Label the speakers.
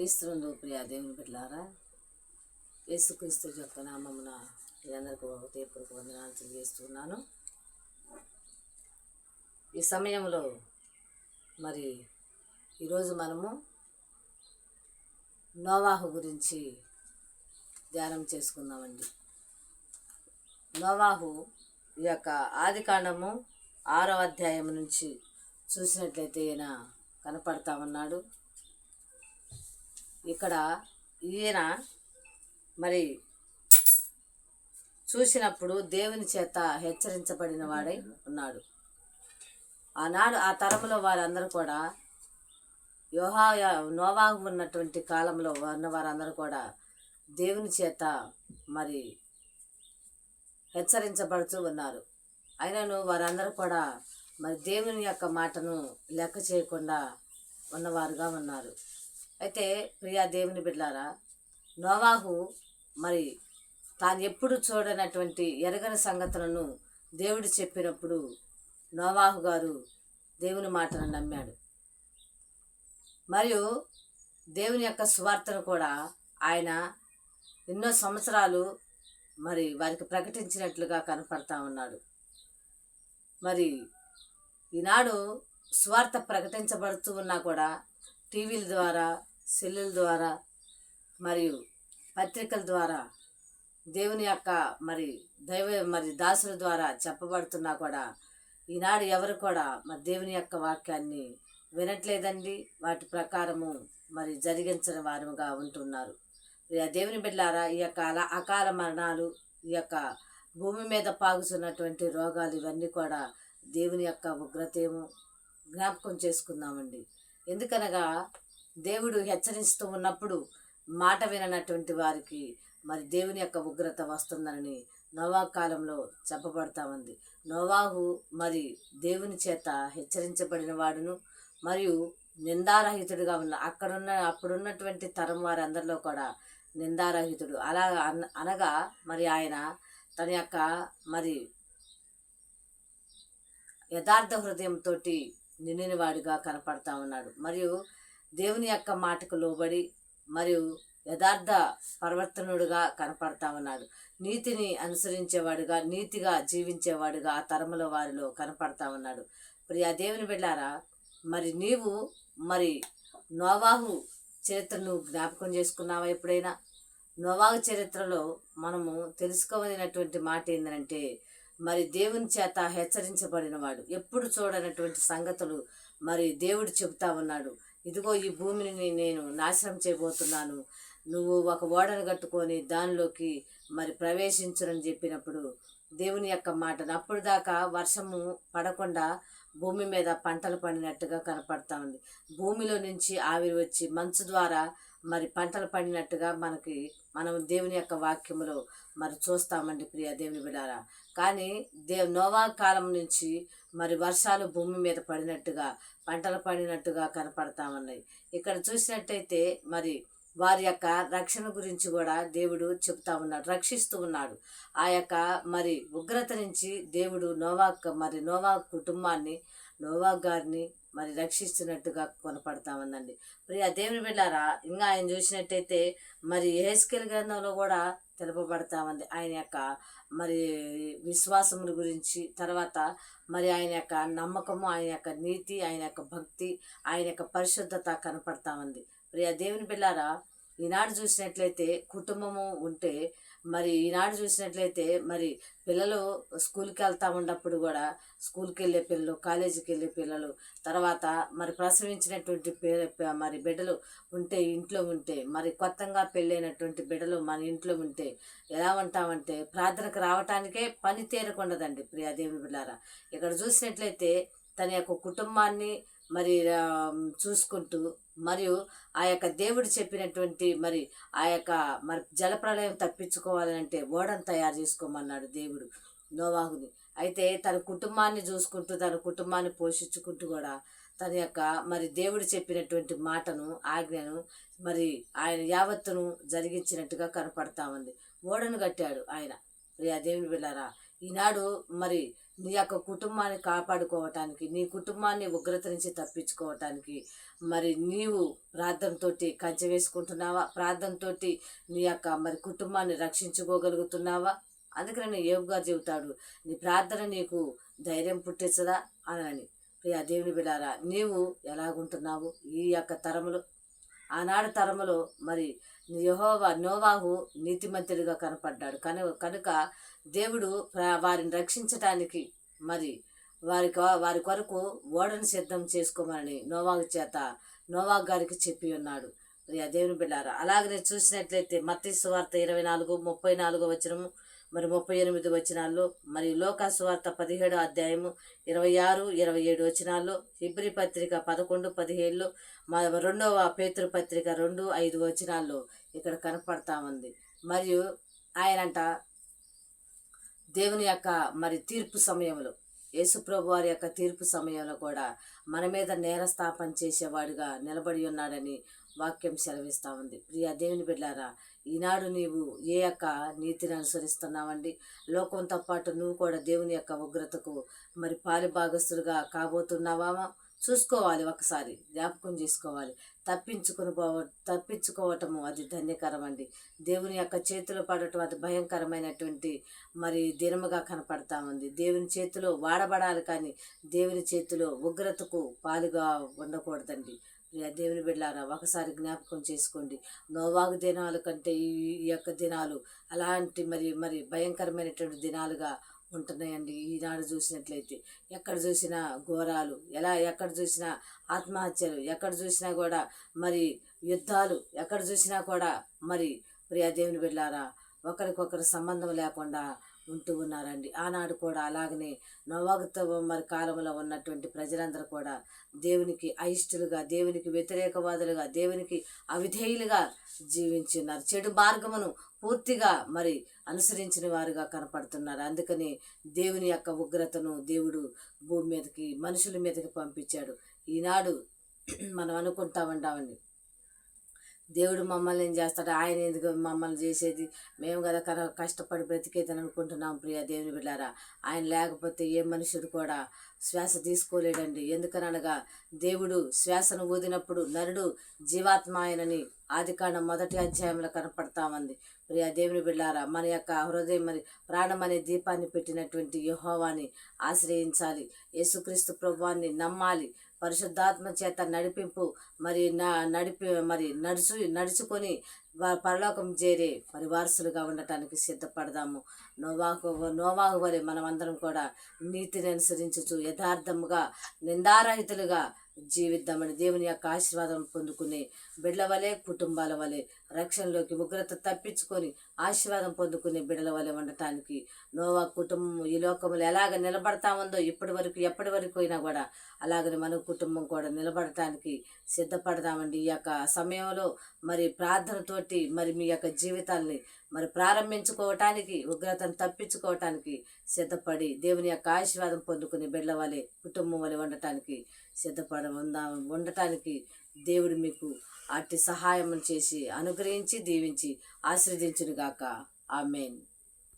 Speaker 1: క్రీస్తునందు ప్రియా దేవుని బిడ్డలారా యేసుక్రీస్తు యొక్క నామమున మీ అందరికీ తీర్పుకు వందనాలు తెలియజేస్తున్నాను. ఈ సమయంలో మరి ఈరోజు మనము నోవాహు గురించి ధ్యానం చేసుకుందామండి. నోవాహు ఈ యొక్క ఆది కాండము ఆరో అధ్యాయం నుంచి చూసినట్లయితే ఈయన కనపడతా ఉన్నాడు. ఇక్కడ ఈయన మరి చూసినప్పుడు దేవుని చేత హెచ్చరించబడిన వాడై ఉన్నాడు. ఆనాడు ఆ తరములో వారందరూ కూడా యోహా నోవాహు ఉన్నటువంటి కాలంలో ఉన్న వారందరూ కూడా దేవుని చేత మరి హెచ్చరించబడుతూ ఉన్నారు. అయినను వారందరూ కూడా మరి దేవుని యొక్క మాటను లెక్క చేయకుండా ఉన్నవారుగా ఉన్నారు. అయితే ప్రియా దేవుని బిడ్డారా నోవాహు మరి తాను ఎప్పుడు చూడనటువంటి ఎరగని సంగతులను దేవుడు చెప్పినప్పుడు నోవాహు గారు దేవుని మాటను నమ్మాడు. మరియు దేవుని యొక్క సువార్తను కూడా ఆయన ఎన్నో సంవత్సరాలు మరి వారికి ప్రకటించినట్లుగా కనపడతా ఉన్నాడు. మరి ఈనాడు స్వార్థ ప్రకటించబడుతూ ఉన్నా కూడా టీవీల ద్వారా సెల్లుల ద్వారా మరియు పత్రికల ద్వారా దేవుని యొక్క మరి దైవ మరి దాసుల ద్వారా చెప్పబడుతున్నా కూడా ఈనాడు ఎవరు కూడా మరి దేవుని యొక్క వాక్యాన్ని వినట్లేదండి. వాటి ప్రకారము మరి జరిగించని వారుగా ఉంటున్నారు. ఇక దేవుని బిడ్డారా ఈ యొక్క అలా అకాల మరణాలు ఈ యొక్క భూమి మీద పాగుతున్నటువంటి రోగాలు ఇవన్నీ కూడా దేవుని యొక్క ఉగ్రతేమో జ్ఞాపకం చేసుకుందామండి. ఎందుకనగా దేవుడు హెచ్చరిస్తూ ఉన్నప్పుడు మాట విననటువంటి వారికి మరి దేవుని యొక్క ఉగ్రత వస్తుందని నోవా కాలంలో చెప్పబడతా ఉంది నోవాహు మరి దేవుని చేత హెచ్చరించబడిన వాడును. మరియు నిందారహితుడిగా ఉన్న అక్కడున్న అప్పుడున్నటువంటి తరం వారందరిలో కూడా నిందారహితుడు. అలా అన- అనగా మరి ఆయన తన యొక్క మరి యథార్థ హృదయంతో నిండినవాడిగా కనపడతా ఉన్నాడు. మరియు దేవుని యొక్క మాటకు లోబడి మరియు యథార్థ ప్రవర్తనుడుగా కనపడతా ఉన్నాడు. నీతిని అనుసరించేవాడుగా నీతిగా జీవించేవాడుగా ఆ తరముల వారిలో కనపడతా ఉన్నాడు. ప్రియా దేవుని బిడ్డారా మరి నీవు మరి నోవాహు చరిత్రను జ్ఞాపకం చేసుకున్నావా ఎప్పుడైనా? నోవాహు చరిత్రలో మనము తెలుసుకోవలసినటువంటి మాట ఏంటంటే మరి దేవుని చేత హెచ్చరించబడినవాడు. ఎప్పుడు చూడనటువంటి సంగతులు మరి దేవుడు చెబుతా ఉన్నాడు. ఇదిగో ఈ భూమిని నేను నాశనం చేయబోతున్నాను. నువ్వు ఒక ఓడను కట్టుకొని దానిలోకి మరి ప్రవేశించునని చెప్పినప్పుడు దేవుని యొక్క మాటను అప్పుడు దాకా వర్షము పడకుండా భూమి మీద పంటలు పండినట్టుగా కనపడతా ఉంది. భూమిలో నుంచి ఆవిరి వచ్చి మంచు ద్వారా మరి పంటలు పండినట్టుగా మనకి మనం దేవుని యొక్క వాక్యములో మరి చూస్తామండి ప్రియ దేవుని బిడారా. కానీ దే నోవా కాలం నుంచి మరి వర్షాలు భూమి మీద పడినట్టుగా పంటలు పడినట్టుగా కనపడతా ఉన్నాయి. ఇక్కడ చూసినట్టయితే మరి వారి యొక్క రక్షణ గురించి కూడా దేవుడు చెప్తా ఉన్నాడు రక్షిస్తూ ఉన్నాడు. ఆ యొక్క మరి ఉగ్రత నుంచి దేవుడు నోవాక్ మరి నోవా కుటుంబాన్ని నోవా గారిని మరి రక్షిస్తున్నట్టుగా కొనపడతా ఉందండి. ప్రియ దేవుని బిడ్డారా ఇంకా ఆయన చూసినట్టయితే మరి హేస్కెల్ గ్రంథంలో కూడా తెలుపబడతా ఉంది. ఆయన యొక్క మరి విశ్వాసముల గురించి తర్వాత మరి ఆయన యొక్క నమ్మకము ఆయన యొక్క నీతి ఆయన యొక్క భక్తి ఆయన యొక్క పరిశుద్ధత కనపడతా ఉంది. ప్రియ దేవుని బిళ్ళారా ఈనాడు చూసినట్లయితే కుటుంబము ఉంటే మరి ఈనాడు చూసినట్లయితే మరి పిల్లలు స్కూల్కి వెళ్తా ఉన్నప్పుడు కూడా స్కూల్కి వెళ్ళే పిల్లలు కాలేజీకి వెళ్ళే పిల్లలు తర్వాత మరి ప్రసవించినటువంటి పే- మరి బిడ్డలు ఉంటే ఇంట్లో ఉంటే మరి కొత్తగా పెళ్ళైనటువంటి బిడ్డలు మన ఇంట్లో ఉంటే ఎలా ఉంటామంటే ప్రార్థనకు రావటానికే పని తీరకుండదండి ప్రియాదేవి దేవుని ఇక్కడ చూసినట్లయితే తన యొక్క కుటుంబాన్ని మరి చూసుకుంటూ మరియు ఆ యొక్క దేవుడు చెప్పినటువంటి మరి ఆ యొక్క మరి జలప్రలయం తప్పించుకోవాలంటే ఓడను తయారు చేసుకోమన్నాడు దేవుడు నోవాహుని. అయితే తన కుటుంబాన్ని చూసుకుంటూ తన కుటుంబాన్ని పోషించుకుంటూ కూడా తన యొక్క మరి దేవుడు చెప్పినటువంటి మాటను ఆజ్ఞను మరి ఆయన యావత్తును జరిగించినట్టుగా కనపడతా ఉంది. ఓడను కట్టాడు ఆయన. ప్రియా దేవుని వెళ్ళారా ఈనాడు మరి నీ యొక్క కుటుంబాన్ని కాపాడుకోవటానికి నీ కుటుంబాన్ని ఉగ్రత నుంచి తప్పించుకోవటానికి మరి నీవు ప్రార్థనతో కంచె వేసుకుంటున్నావా? ప్రార్థనతోటి నీ యొక్క మరి కుటుంబాన్ని రక్షించుకోగలుగుతున్నావా? అందుకని ఏవుగా చెబుతాడు నీ ప్రార్థన నీకు ధైర్యం పుట్టించదా? అని. ప్రియా దేవుని బిడారా నీవు ఎలాగుంటున్నావు ఈ యొక్క తరములో? ఆనాడు తరములో మరి యహోవా నోవాహు నీతిమంతుడిగా కనపడ్డాడు. కను కనుక దేవుడు వారిని రక్షించటానికి మరి వారి వారి కొరకు ఓడను సిద్ధం చేసుకోమని నోవాగు చేత నోవాగు గారికి చెప్పి ఉన్నాడు. దేవుని బిడ్డారా అలాగనే చూసినట్లయితే మత్తి సువార్త ఇరవై నాలుగు ముప్పై నాలుగు వచనము మరి ముప్పై ఎనిమిది వచనాల్లో మరి లోకాసువార్త పదిహేడు అధ్యాయము ఇరవై ఆరు ఇరవై ఏడు వచనాల్లో హిబ్రి పత్రిక పదకొండు పదిహేళ్ళు మా రెండవ పేతురు పత్రిక రెండు ఐదు వచనాల్లో ఇక్కడ కనపడతా ఉంది. మరియు ఆయనంట దేవుని యొక్క మరి తీర్పు సమయంలో యేసుప్రభు వారి యొక్క తీర్పు సమయంలో కూడా మన మీద నేరస్థాపన చేసేవాడుగా నిలబడి ఉన్నాడని వాక్యం సెలవిస్తా ఉంది. ప్రియ దేవుని బిడ్డారా ఈనాడు నీవు ఏ యొక్క నీతిని అనుసరిస్తున్నావండి? లోకంతో పాటు నువ్వు కూడా దేవుని యొక్క ఉగ్రతకు మరి పాలిభాగస్తులుగా కాబోతున్నావా? చూసుకోవాలి ఒకసారి జ్ఞాపకం చేసుకోవాలి. తప్పించుకుని పోవ తప్పించుకోవటము అది ధన్యకరం అండి దేవుని యొక్క చేతిలో పడటం అది భయంకరమైనటువంటి మరి దినముగా కనపడతా ఉంది. దేవుని చేతిలో వాడబడాలి కానీ దేవుని చేతిలో ఉగ్రతకు పాలుగా ఉండకూడదండి. దేవుని బిడ్డారా ఒకసారి జ్ఞాపకం చేసుకోండి. నోవాగు దినాలు కంటే ఈ ఈ యొక్క దినాలు అలాంటి మరి మరి భయంకరమైనటువంటి దినాలుగా ఉంటున్నాయండి. ఈనాడు చూసినట్లయితే ఎక్కడ చూసినా ఘోరాలు ఎలా ఎక్కడ చూసినా ఆత్మహత్యలు ఎక్కడ చూసినా కూడా మరి యుద్ధాలు ఎక్కడ చూసినా కూడా మరి ప్రియ దేవుని బిడ్డారా ఒకరికొకరు సంబంధం లేకుండా ఉంటూ ఉన్నారండి. ఆనాడు కూడా అలాగనే నవాగుతో మరి కాలంలో ఉన్నటువంటి ప్రజలందరూ కూడా దేవునికి అయిష్టులుగా దేవునికి వ్యతిరేకవాదులుగా దేవునికి అవిధేయులుగా జీవించి ఉన్నారు చెడు మార్గమును పూర్తిగా మరి అనుసరించిన వారుగా కనపడుతున్నారు. అందుకని దేవుని యొక్క ఉగ్రతను దేవుడు భూమి మీదకి మనుషుల మీదకి పంపించాడు. ఈనాడు మనం అనుకుంటా ఉంటామండి దేవుడు మమ్మల్ని ఏం చేస్తాడు? ఆయన ఎందుకు మమ్మల్ని చేసేది? మేము కదా కన కష్టపడి బ్రతికేదని అనుకుంటున్నాం ప్రియ దేవుని బిడ్డారా. ఆయన లేకపోతే ఏ మనుషుడు కూడా శ్వాస తీసుకోలేడండి. ఎందుకనగా దేవుడు శ్వాసను ఊదినప్పుడు నరుడు జీవాత్మ ఆయనని ఆదికాండం మొదటి అధ్యాయంలో కనపడతామంది. ప్రియ దేవుని బిడ్డారా మన యొక్క హృదయం మరి ప్రాణం అనే దీపాన్ని పెట్టినటువంటి యహోవాని ఆశ్రయించాలి. యేసుక్రీస్తు ప్రభువాన్ని నమ్మాలి. పరిశుద్ధాత్మ చేత నడిపింపు మరి నా నడిపి మరి నడుచు నడుచుకొని పరలోకం చేరే మరి వారసులుగా ఉండటానికి సిద్ధపడదాము. నోవాకు నోవాకు వలె మనమందరం కూడా నీతిని అనుసరించుచు యథార్థముగా నిందారహితులుగా జీవిద్దామని దేవుని యొక్క ఆశీర్వాదం పొందుకునే బిడ్డల వలె కుటుంబాల వలె రక్షణలోకి ఉగ్రత తప్పించుకొని ఆశీర్వాదం పొందుకునే బిడ్డల వలె ఉండటానికి నోవా కుటుంబం ఈ లోకంలో ఎలాగ నిలబడతా ఉందో ఇప్పటి వరకు ఎప్పటి వరకు అయినా కూడా అలాగనే మన కుటుంబం కూడా నిలబడటానికి సిద్ధపడదామండి ఈ యొక్క సమయంలో మరి ప్రార్థనతోటి మరి మీ యొక్క జీవితాల్ని మరి ప్రారంభించుకోవటానికి ఉగ్రతను తప్పించుకోవటానికి సిద్ధపడి దేవుని యొక్క ఆశీర్వాదం పొందుకుని బిడ్డల వలె కుటుంబం వలె ఉండటానికి సిద్ధపడ ఉండటానికి దేవుడు మీకు అట్టి సహాయం చేసి అనుగ్రహించి దీవించి ఆశీర్వదించునుగాక. ఆమెన్.